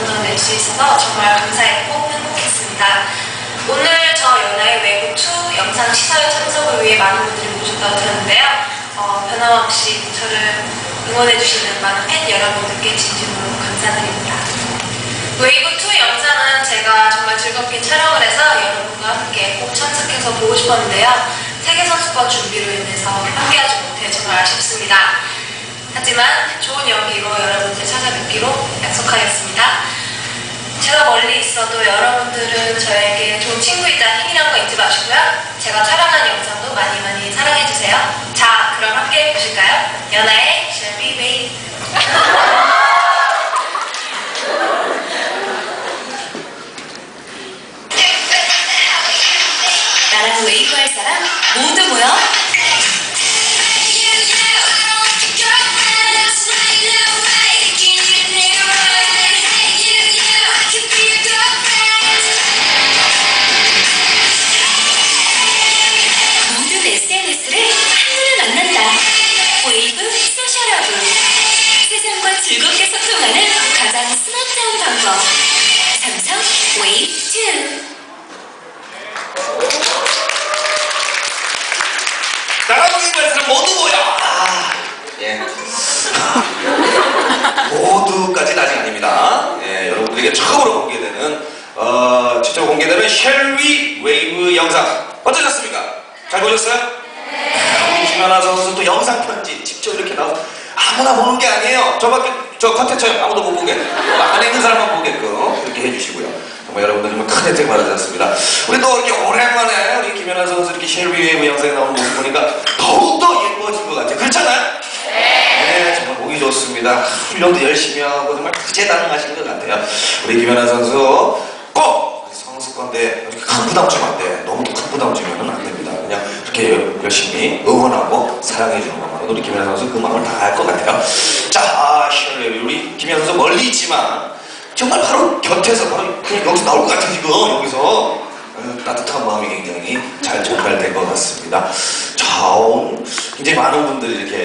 수 있어서 정말 감사했고 행복했습니다. 오늘 저 연아의 외국 2 영상 시사회 참석을 위해 많은 분들이 모셨다고 들었는데요. 어, 변함없이 저를 응원해주시는 많은 팬 여러분들께 진심으로 감사드립니다. 웨이브 2 영상은 제가 정말 즐겁게 촬영을 해서 여러분과 함께 꼭 참석해서 보고 싶었는데요. 세계선수권 준비로 인해서 함께하지 못해 정말 아쉽습니다. 하지만 좋은 연기로 여러분들 찾아 뵙기로 약속하겠습니다. 제가 멀리 있어도 여러분들은 저에게 좋은 친구이자 힘이란 거 잊지 마시고요. 제가 촬영한 영상도 많이 많이 사랑해주세요. 자, 그럼 함께 보실까요? 연아의 We Wait? 나랑 웨이브 할 사람 방법 삼성 웨이브 2 나라고 얘기할 사람 모두 모여. 아, 예. 모두까지는 아직 아닙니다. 예, 여러분들에게 처음으로 공개되는 어, 직접 공개되는 쉘위 웨이브 영상 어떠셨습니까? 잘 보셨어요? 네. 우리 김연아 선수 또 영상 편지 직접 이렇게 나와 아무나 보는 게 아니에요. 저밖에 저 컨텐츠 아무도 못 보게 안에 있는 사람만 보게끔 이렇게 해주시고요. 정말 여러분들 정말 큰 혜택 받으셨습니다. 우리 또 이렇게 오랜만에 우리 김연아 선수 이렇게 쉘위 웨이브 영상에 나오는 모습 보니까 더욱더 예뻐진 것 같아요. 그렇잖아요? 네, 정말 보기 좋습니다. 훈련도 열심히 하고 정말 다재다능하신 것 같아요. 우리 김연아 선수 꼭 성수권대 큰 부담 주면 안 돼. 너무 큰 부담 주면 안 됩니다. 그냥 이렇게 열심히 응원하고 사랑해 주는 것만으로 우리 김연아 선수 그 마음을 다 알 것 같아요. 자, 아, 시원해요. 우리 선수 멀리 있지만 정말 바로 곁에서 바로 그냥 여기서 나올 것 같아 지금 여기서 어, 따뜻한 마음이 굉장히 잘 전달된 것 같습니다. 자, 어, 굉장히 많은 분들이 이렇게